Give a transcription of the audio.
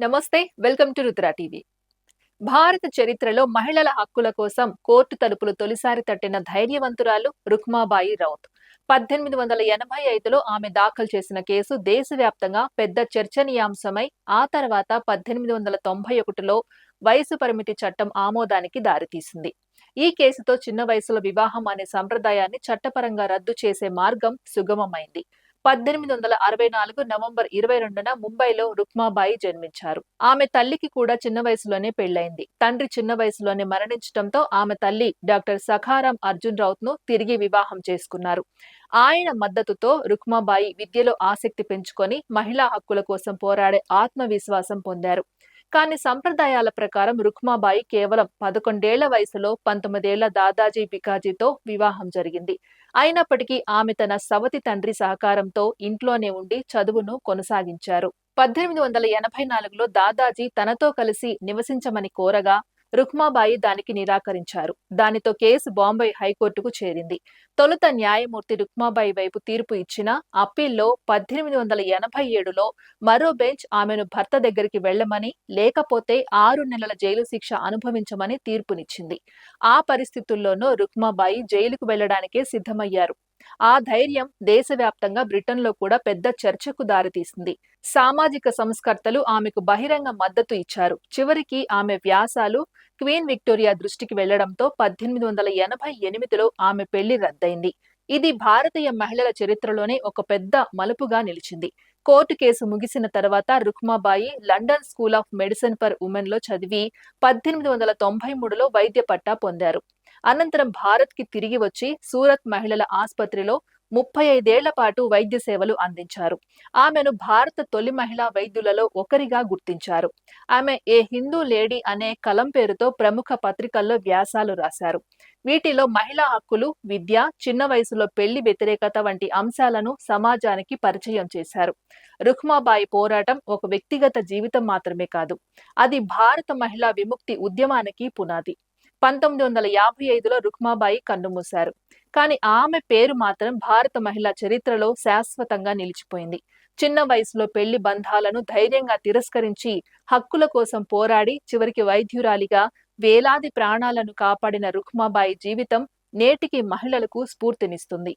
నమస్తే welcome to Rudra TV. భారత చరిత్రలో మహిళల హక్కుల కోసం కోర్టు తలుపులు తొలిసారి తట్టిన ధైర్యవంతురాలు రుక్మాబాయి రౌత్. పద్దెనిమిది వందల ఎనభై ఐదులో ఆమె దాఖలు చేసిన కేసు దేశవ్యాప్తంగా పెద్ద చర్చనీయాంశమై ఆ తర్వాత పద్దెనిమిది వందల తొంభై ఒకటిలో వయసు పరిమితి చట్టం ఆమోదానికి దారితీసింది. ఈ కేసుతో చిన్న వయసులో వివాహం అనే సంప్రదాయాన్ని చట్టపరంగా రద్దు చేసే మార్గం సుగమమైంది. పద్దెనిమిది వందల అరవై నాలుగు నవంబర్ ఇరవై రెండున ముంబైలో రుక్మాబాయి జన్మించారు. ఆమె తల్లికి కూడా చిన్న వయసులోనే పెళ్ళైంది తండ్రి చిన్న వయసులోనే మరణించడంతో ఆమె తల్లి డాక్టర్ సఖారాం అర్జున్ రౌత్ను తిరిగి వివాహం చేసుకున్నారు. ఆయన మద్దతుతో రుక్మాబాయి విద్యలో ఆసక్తి పెంచుకొని మహిళా హక్కుల కోసం పోరాడే ఆత్మవిశ్వాసం పొందారు. కానీ సంప్రదాయాల ప్రకారం రుక్మాబాయి కేవలం పదకొండేళ్ళ వయసులో పంతొమ్మిదేళ్ళ దాదాజీ బికాజీతో వివాహం జరిగింది. అయినప్పటికీ ఆమె తన సవతి తండ్రి సహకారంతో ఇంట్లోనే ఉండి చదువును కొనసాగించారు. పద్దెనిమిది వందల ఎనభై నాలుగులో దాదాజీ తనతో కలిసి నివసించమని కోరగా రుక్మాబాయి దానికి నిరాకరించారు. దానితో కేసు బాంబే హైకోర్టుకు చేరింది. తొలుత న్యాయమూర్తి రుక్మాబాయి వైపు తీర్పు ఇచ్చిన అప్పీల్లో పద్దెనిమిది వందల ఎనభై ఏడులో మరో బెంచ్ ఆమెను భర్త దగ్గరికి వెళ్ళమని లేకపోతే ఆరు నెలల జైలు శిక్ష అనుభవించమని తీర్పునిచ్చింది. ఆ పరిస్థితుల్లోనూ రుక్మాబాయి జైలుకు వెళ్ళడానికే సిద్ధమయ్యారు. ఆ ధైర్యం దేశవ్యాప్తంగా బ్రిటన్లో కూడా పెద్ద చర్చకు దారితీసింది. సామాజిక సంస్కర్తలు ఆమెకు బహిరంగ మద్దతు ఇచ్చారు. చివరికి ఆమె వ్యాసాలు క్వీన్ విక్టోరియా దృష్టికి వెళ్ళడంతో పద్దెనిమిది వందల ఎనభై ఎనిమిదిలో ఆమె పెళ్ళి రద్దయింది. ఇది భారతీయ మహిళల చరిత్రలోనే ఒక పెద్ద మలుపుగా నిలిచింది. కోర్టు కేసు ముగిసిన తర్వాత Rukhmabai London school of medicine for ఉమెన్లో చదివి పద్దెనిమిది వందల తొంభై మూడులో వైద్య పట్టా పొందారు. అనంతరం భారత్కి తిరిగి వచ్చి సూరత్ మహిళల ఆసుపత్రిలో ముప్పై ఐదేళ్ళ పాటు వైద్య సేవలు అందించారు. ఆమెను భారత తొలి మహిళా వైద్యులలో ఒకరిగా గుర్తించారు. ఆమె ఏ హిందూ లేడీ అనే కలం పేరుతో ప్రముఖ పత్రికల్లో వ్యాసాలు రాశారు. వీటిలో మహిళా హక్కులు విద్య చిన్న వయసులో పెళ్ళి వ్యతిరేకత వంటి అంశాలను సమాజానికి పరిచయం చేశారు. రుక్మాబాయి పోరాటం ఒక వ్యక్తిగత జీవితం మాత్రమే కాదు అది భారత మహిళా విముక్తి ఉద్యమానికి పునాది. పంతొమ్మిది వందల యాభై ఐదులో రుక్మాబాయి కన్నుమూశారు. కానీ ఆమె పేరు మాత్రం భారత మహిళా చరిత్రలో శాశ్వతంగా నిలిచిపోయింది. చిన్న వయసులో పెళ్ళి బంధాలను ధైర్యంగా తిరస్కరించి హక్కుల కోసం పోరాడి చివరికి వైద్యురాలిగా వేలాది ప్రాణాలను కాపాడిన రుక్మాబాయి జీవితం నేటికి మహిళలకు స్ఫూర్తినిస్తుంది.